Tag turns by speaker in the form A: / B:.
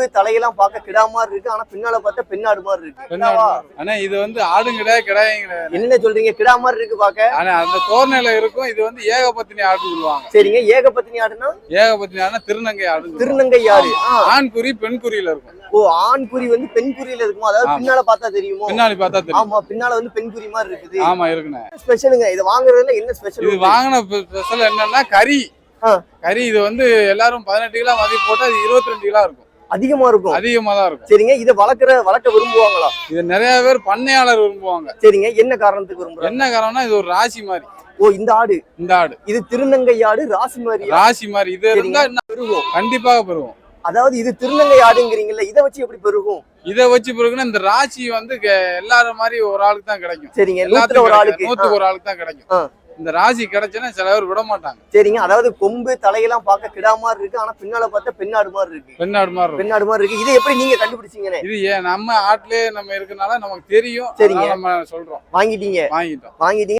A: கொம்பு தலையெல்லாம் பார்க்க கிடா மாதிரி இருக்கு. ஆனா பின்னால பார்த்தா பெண்ணாடு மாதிரி இருக்கு.
B: மாதிரி. ஆனா இது வந்து ஆடும் கிடையாது கிடையாது
A: என்ன சொல்றீங்க? கிடா மாதிரி இருக்கு பாக்க
B: ஆனா அந்த தோரணையில இருக்கும். இது வந்து ஏகபத்தினி ஆடுன்னு சொல்லுவாங்க.
A: சரிங்க. ஏகபத்தினி ஆடுனா
B: ஏகபத்தினி ஆடுனா திருநங்கை சொல்லுவாங்க.
A: திருநங்கை ஆடு.
B: ஆண் குறி பெண் குறியில இருக்கும்.
A: ஓ ஆண் குறி வந்து பெண் குறியில இருக்குமா? அதாவது. பின்னால பார்த்தா தெரியுமோ?
B: பின்னாடி பார்த்தா தெரியும்.
A: ஆமா பின்னால வந்து பெண் குறி மாதிரி இருக்குது.
B: ஆமா இருக்குண்ணே.
A: ஸ்பெஷலுங்க. இது வாங்குறதுல என்ன ஸ்பெஷல்
B: இது வாங்கின ஸ்பெஷல் என்னன்னா கறி. கறி இது வந்து எல்லாரும் பதினெட்டு கிலோ மதிப்பு போட்டா இது இருபத்தி ரெண்டு கிலோ இருக்கும்.
A: அதிகமா இருக்கும்.
B: அதிகமா தான் இருக்கும்.
A: சரிங்க இதை வளர்க்குற வளர்க்க விரும்புவாங்களா?
B: இது நிறைய பேர் பண்ணையாளர் விரும்புவாங்க.
A: சரிங்க என்ன காரணத்துக்கு விரும்புறாங்க?
B: என்ன காரணம்னா இது ஒரு ராசி மாதிரி.
A: ஓ இந்த ஆடு?
B: இந்த ஆடு.
A: இது திருநங்கை ஆடு ராசி மாதிரி?
B: ராசி மாதிரி. இது. இருந்தா இன்னும்
A: பெருகும்?
B: கண்டிப்பாக பெறுவோம்
A: அதாவது இது திருநங்கை ஆடுங்கிறீங்கல்ல இதை வச்சு எப்படி பெருகும்?
B: இதை வச்சு பிறகுன்னா இந்த ராசி வந்து எல்லாரும் மாதிரி ஒரு ஆளுக்கு தான் கிடைக்கும்.
A: சரிங்க
B: எல்லாத்துக்கும்
A: ஒரு. ஆளுக்கு.
B: நூத்துக்கு ஒரு ஆளுக்கு தான். கிடைக்கும். இந்த ராசி கிடைச்சுன்னா சில பேர் விட மாட்டாங்க.
A: சரிங்க. அதாவது கொம்பு தலையெல்லாம் பார்க்க கிடா மாதிரி இருக்கு. ஆனா பின்னால பார்த்தா பெண்ணாடு மாதிரி இருக்கு.
B: பெண்ணாடு மாதிரி
A: பெண்ணாடு மாதிரி இருக்கு. இதை எப்படி நீங்க கண்டுபிடிச்சீங்கன்னு?
B: இது ஏன் நம்ம ஆட்டிலே நம்ம இருக்கனால நமக்கு தெரியும்.
A: சரிங்க.
B: நம்ம சொல்றோம்.
A: வாங்கிட்டீங்க.
B: வாங்கிட்டோம்.
A: வாங்கிட்டீங்க.